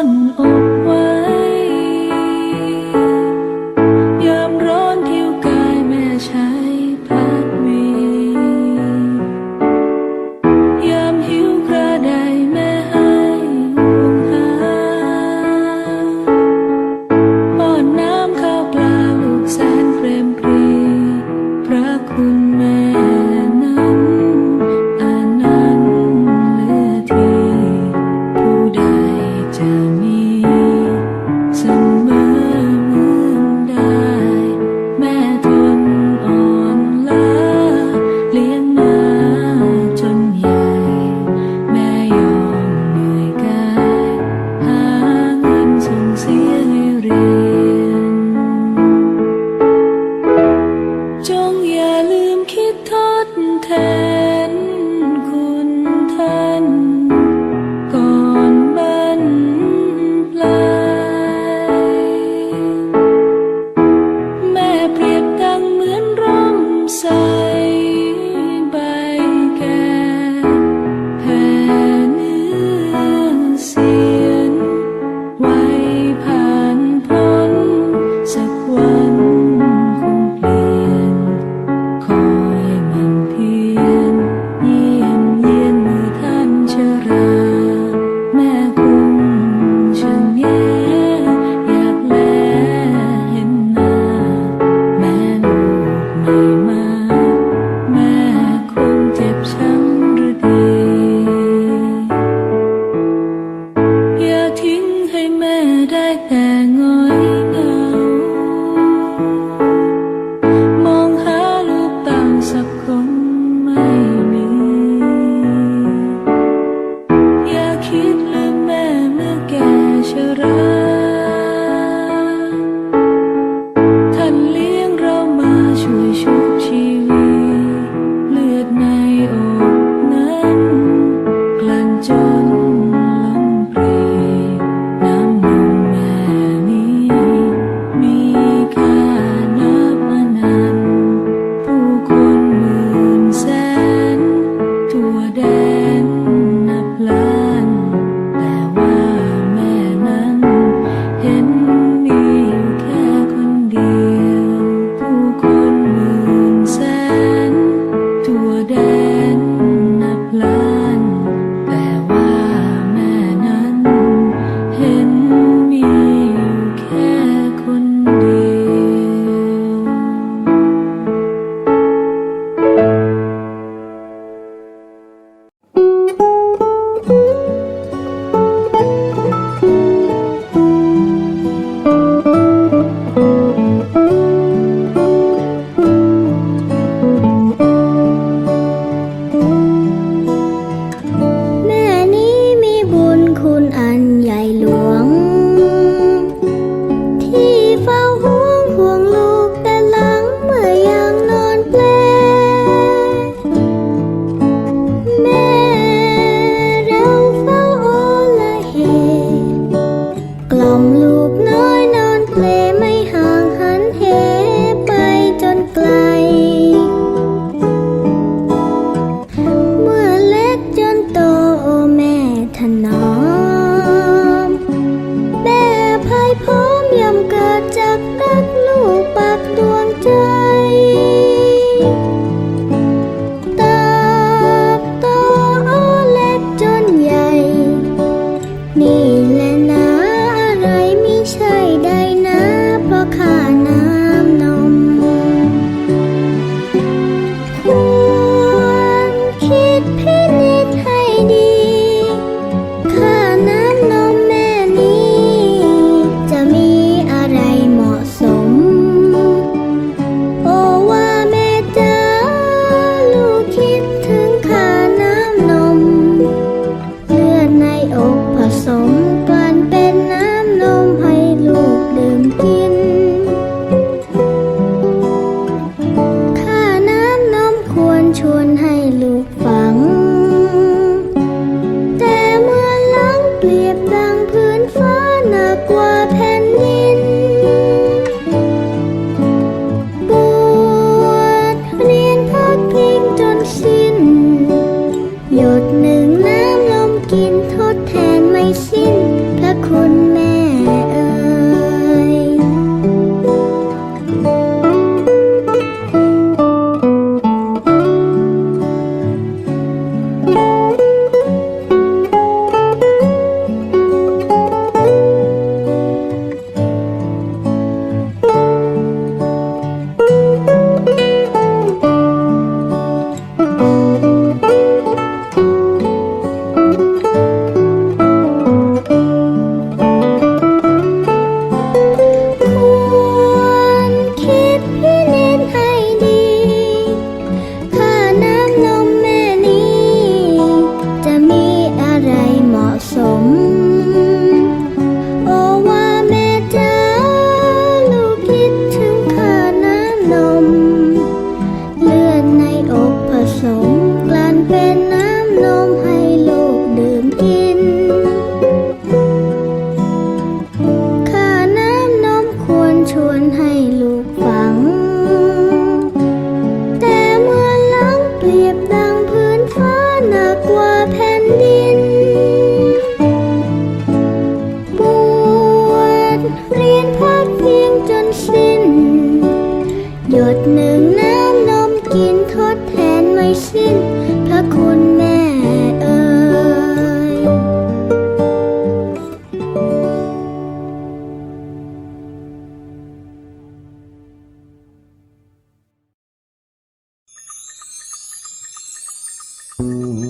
อนอกไว้ ยามร้อนทิวกายแม่ใช้พัดมียามหิวกระไดแม่ให้ห่วงหาป้อนน้ำข้าวปลาลูกแสนเปรมปรี พระคุณแม่ อุ่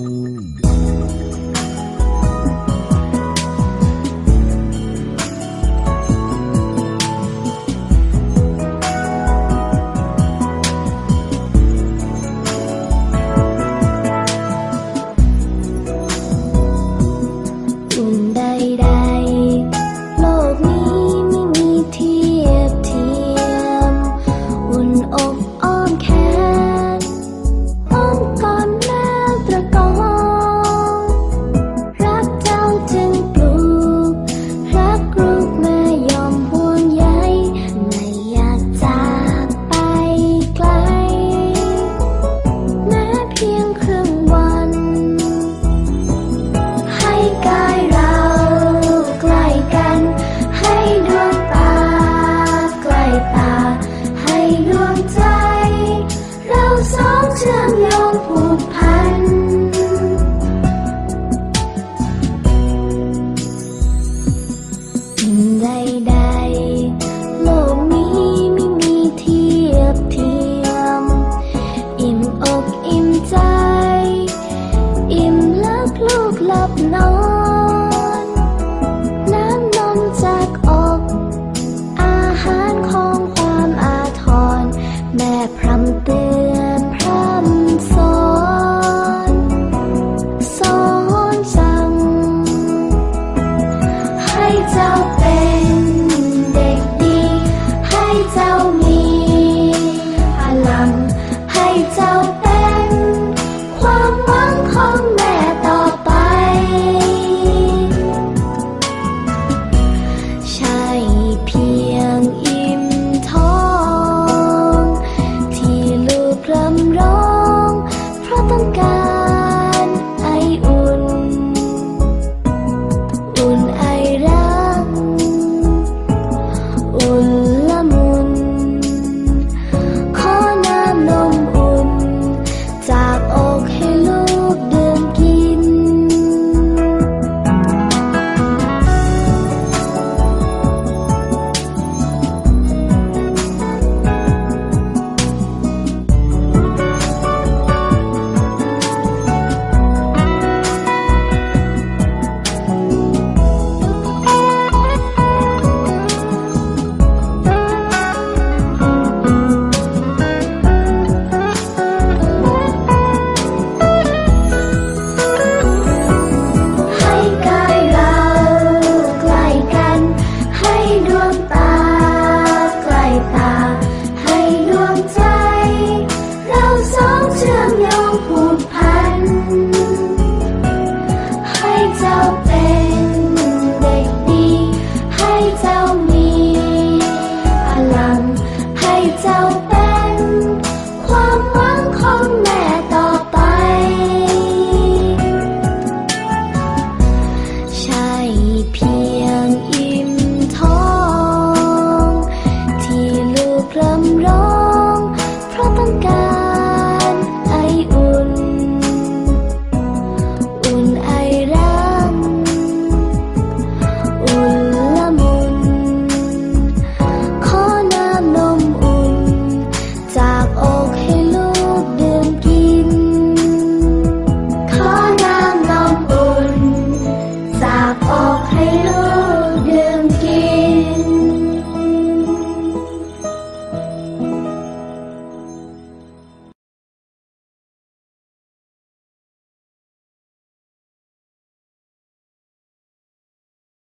home.